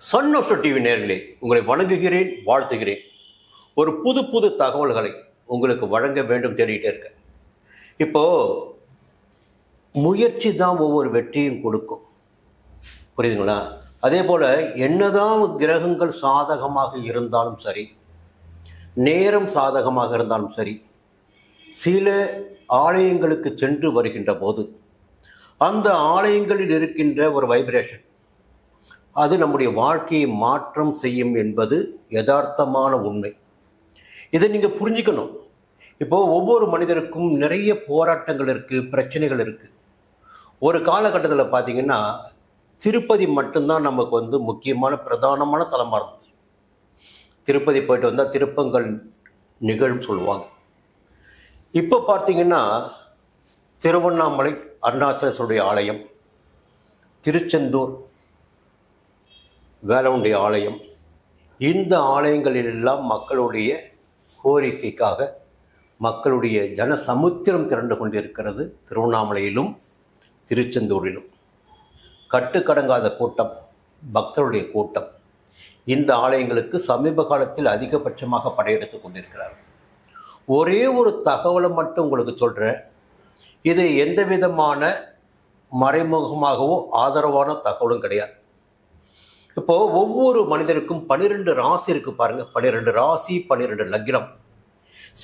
Son of TV நேர்களே உங்களை வணங்குகிறேன் வாழ்த்துகிறேன். ஒரு புது புது தகவல்களை உங்களுக்கு வழங்க வேண்டும் தேடிட்டே இருக்கேன். இப்போது முயற்சி தான் ஒவ்வொரு வெற்றியும் கொடுக்கும். புரியுதுங்களா? அதே போல் என்னதான் கிரகங்கள் சாதகமாக இருந்தாலும் சரி நேரம் சாதகமாக இருந்தாலும் சரி சில ஆலயங்களுக்கு சென்று வருகின்ற போது அந்த ஆலயங்களில் இருக்கின்ற ஒரு வைப்ரேஷன் அது நம்முடைய வாழ்க்கையை மாற்றம் செய்யும் என்பது யதார்த்தமான உண்மை. இதை நீங்கள் புரிஞ்சுக்கணும். இப்போ ஒவ்வொரு மனிதருக்கும் நிறைய போராட்டங்கள் இருக்குது பிரச்சனைகள் இருக்குது ஒரு காலகட்டத்தில் பார்த்தீங்கன்னா திருப்பதி மட்டும்தான் நமக்கு வந்து முக்கியமான பிரதானமான தலமாக இருந்துச்சு. திருப்பதி போயிட்டு வந்தால் திருப்பங்கள் நிகழும் சொல்லுவாங்க. இப்போ பார்த்தீங்கன்னா திருவண்ணாமலை அருணாச்சலேஸ்வருடைய ஆலயம் திருச்செந்தூர் வேலவுண்டி ஆலயம். இந்த ஆலயங்களிலெல்லாம் மக்களுடைய கோரிக்கைக்காக மக்களுடைய ஜன சமுத்திரம் திரண்டு கொண்டிருக்கிறது திருவண்ணாமலையிலும் திருச்செந்தூரிலும். கட்டுக்கடங்காத கூட்டம் பக்தருடைய கூட்டம். இந்த ஆலயங்களுக்கு சமீப காலத்தில் அதிகபட்சமாக படையெடுத்து கொண்டிருக்கிறார் ஒரே ஒரு தகவலை மட்டும் உங்களுக்கு சொல்கிறேன் இது எந்த விதமான மறைமுகமாகவோ ஆதரவான தகவலும் கிடையாது. இப்போ ஒவ்வொரு மனிதருக்கும் பன்னிரெண்டு ராசி இருக்கு பாருங்க. பன்னிரெண்டு ராசி பன்னிரெண்டு லக்னம்.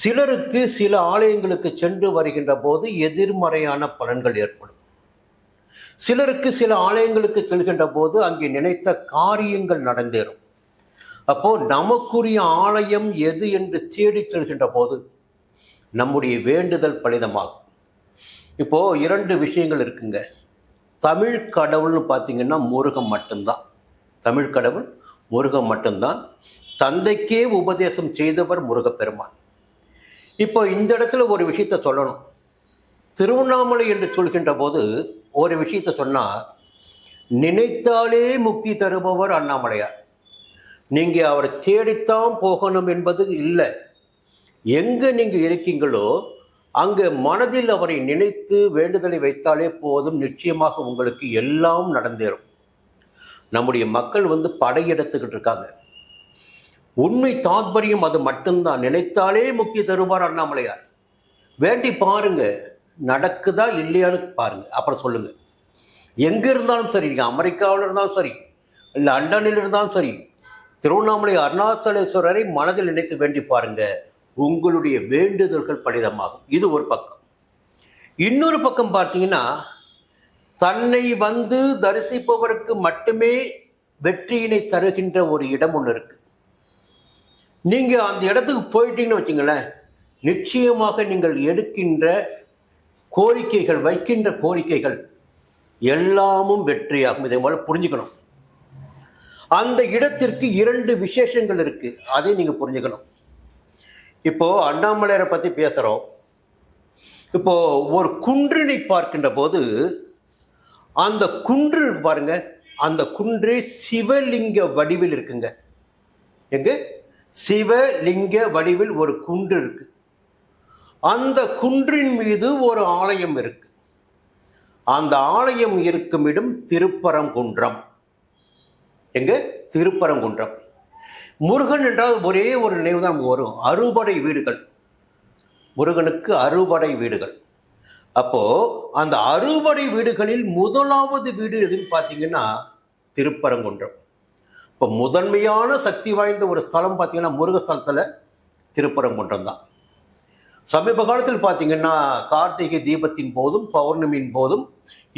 சிலருக்கு சில ஆலயங்களுக்கு சென்று வருகின்ற போது எதிர்மறையான பலன்கள் ஏற்படும். சிலருக்கு சில ஆலயங்களுக்கு செல்கின்ற போது அங்கே நினைத்த காரியங்கள் நடந்தேறும். அப்போ நமக்குரிய ஆலயம் எது என்று தேடி செல்கின்ற போது நம்முடைய வேண்டுதல் பலிதமாகும். இப்போ இரண்டு விஷயங்கள் இருக்குங்க. தமிழ் கடவுள்னு பார்த்தீங்கன்னா முருகன் மட்டும்தான். தமிழ் கடவுள் முருகன் மட்டும்தான். தந்தைக்கே உபதேசம் செய்தவர் முருகப்பெருமான். இப்போ இந்த இடத்துல ஒரு விஷயத்த சொல்லணும். திருவண்ணாமலை என்று சொல்கின்ற போது ஒரு விஷயத்த சொன்னால் நினைத்தாலே முக்தி தருபவர் அண்ணாமலையார். நீங்கள் அவரை தேடித்தான் போகணும் என்பது இல்லை. எங்கே நீங்கள் இருக்கீங்களோ அங்கே மனதில் அவரை நினைத்து வேண்டுதலை வைத்தாலே போதும். நிச்சயமாக உங்களுக்கு எல்லாம் நடந்தேறும். நம்முடைய மக்கள் வந்து படையெடுத்துக்கிட்டு இருக்காங்க. உண்மை தாத்பரியம் அது மட்டும்தான். நினைத்தாலே முக்தி தருவார் அண்ணாமலையார். வேண்டி பாருங்க. நடக்குதா இல்லையான்னு பாருங்க. அப்புறம் சொல்லுங்க. எங்க இருந்தாலும் சரி நீங்கள் அமெரிக்காவில் இருந்தாலும் சரி லண்டனில் இருந்தாலும் சரி திருவண்ணாமலை அருணாச்சலேஸ்வரரை மனதில் நினைத்து வேண்டி பாருங்க. உங்களுடைய வேண்டுதல்கள் படிதமாகும் இது ஒரு பக்கம். இன்னொரு பக்கம் பார்த்தீங்கன்னா தன்னை வந்து தரிசிப்பவருக்கு மட்டுமே வெற்றியினை தருகின்ற ஒரு இடம் ஒன்று இருக்கு. நீங்க அந்த இடத்துக்கு போயிட்டீங்கன்னு வச்சுங்களேன் நிச்சயமாக நீங்கள் எடுக்கின்ற கோரிக்கைகள் வைக்கின்ற கோரிக்கைகள் எல்லாமும் வெற்றியாகும். இதை முதல்ல புரிஞ்சுக்கணும். அந்த இடத்திற்கு இரண்டு விசேஷங்கள் இருக்கு. அதை நீங்க புரிஞ்சுக்கணும். இப்போ அண்ணாமலையரை பத்தி பேசுறோம். இப்போ ஒரு குன்றினை பார்க்கின்ற போது அந்த குன்று பாருங்க அந்த குன்றே சிவலிங்க வடிவில் இருக்குங்க. எங்க? சிவலிங்க வடிவில் ஒரு குன்று இருக்கு. அந்த குன்றின் மீது ஒரு ஆலயம் இருக்கு. அந்த ஆலயம் இருக்கும் இடம் திருப்பரங்குன்றம். எங்க? திருப்பரங்குன்றம். முருகன் என்றால் ஒரே ஒரு நினைவு தான் வரும். அறுபடை வீடுகள். முருகனுக்கு அறுபடை வீடுகள். அப்போ அந்த அறுபடை வீடுகளில் முதலாவது வீடு எதுன்னு பார்த்தீங்கன்னா திருப்பரங்குன்றம். இப்போ முதன்மையான சக்தி வாய்ந்த ஒரு ஸ்தலம் பார்த்தீங்கன்னா முருகஸ்தலத்தில் திருப்பரங்குன்றம் தான். சமீப காலத்தில் பார்த்தீங்கன்னா கார்த்திகை தீபத்தின் போதும் பௌர்ணமியின் போதும்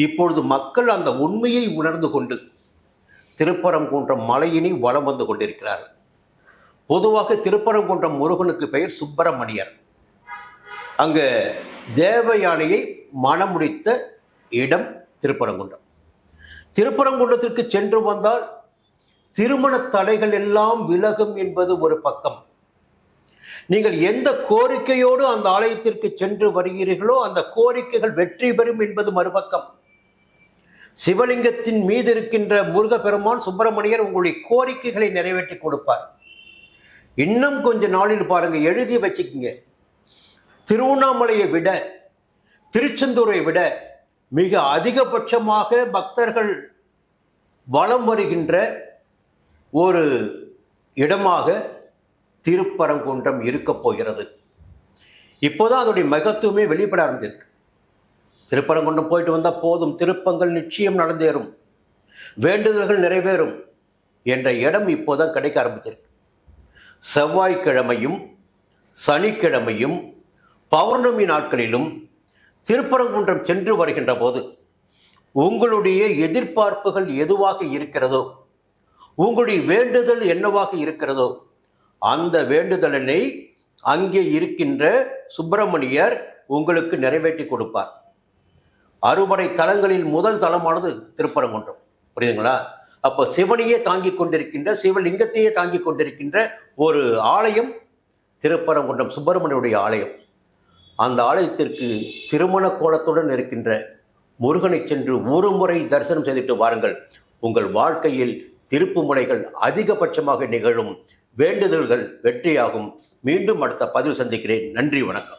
இப்பொழுது மக்கள் அந்த உண்மையை உணர்ந்து கொண்டு திருப்பரங்குன்றம் மலையினை வலம் வந்து கொண்டிருக்கிறார்கள். பொதுவாக திருப்பரங்குன்றம் முருகனுக்கு பெயர் சுப்பிரமணியர். அங்கு தேவயானையை மணமுடித்த இடம் திருப்பரங்குன்றம். திருப்பரங்குன்றத்திற்கு சென்று வந்தால் திருமண தடைகள் எல்லாம் விலகும் என்பது ஒரு பக்கம். நீங்கள் எந்த கோரிக்கையோடு அந்த ஆலயத்திற்கு சென்று வருகிறீர்களோ அந்த கோரிக்கைகள் வெற்றி பெறும் என்பது மறுபக்கம். சிவலிங்கத்தின் மீது இருக்கின்ற முருகப்பெருமான் சுப்பிரமணியர் உங்களுடைய கோரிக்கைகளை நிறைவேற்றி கொடுப்பார். இன்னும் கொஞ்ச நாளில் பாருங்க எழுதி வச்சுக்கோங்க. திருவண்ணாமலையை விட திருச்செந்தூரை விட மிக அதிகபட்சமாக பக்தர்கள் வலம் வருகின்ற ஒரு இடமாக திருப்பரங்குன்றம் இருக்கப் போகிறது. இப்போதான் அதோடைய மகத்துவமே வெளிப்பட ஆரம்பிச்சிருக்கு. திருப்பரங்குன்றம் போயிட்டு வந்தால் போதும் திருப்பங்கள் நிச்சயம் நடந்தேறும் வேண்டுதல்கள் நிறைவேறும் என்ற இடம் இப்போதான் கிடைக்க ஆரம்பிச்சிருக்கு. செவ்வாய்க்கிழமையும் சனிக்கிழமையும் பௌர்ணமி நாட்களிலும் திருப்பரங்குன்றம் சென்று வருகின்ற போது உங்களுடைய எதிர்பார்ப்புகள் எதுவாக இருக்கிறதோ உங்களுடைய வேண்டுதல் என்னவாக இருக்கிறதோ அந்த வேண்டுதலினை அங்கே இருக்கின்ற சுப்பிரமணியர் உங்களுக்கு நிறைவேற்றி கொடுப்பார். அறுபடை தலங்களில் முதல் தலமானது திருப்பரங்குன்றம். புரியுதுங்களா? அப்போ சிவனையே தாங்கிக் கொண்டிருக்கின்ற சிவலிங்கத்தையே தாங்கிக் கொண்டிருக்கின்ற ஒரு ஆலயம் திருப்பரங்குன்றம் சுப்பிரமணியுடைய ஆலயம். அந்த ஆலயத்திற்கு திருமண கோலத்துடன் இருக்கின்ற முருகனை சென்று ஒரு முறை தரிசனம் செய்துட்டு வாருங்கள். உங்கள் வாழ்க்கையில் திருப்பு முனைகள் அதிகபட்சமாக நிகழும். வேண்டுதல்கள் வெற்றியாகும். மீண்டும் அடுத்த பதிவு சந்திக்கிறேன். நன்றி வணக்கம்.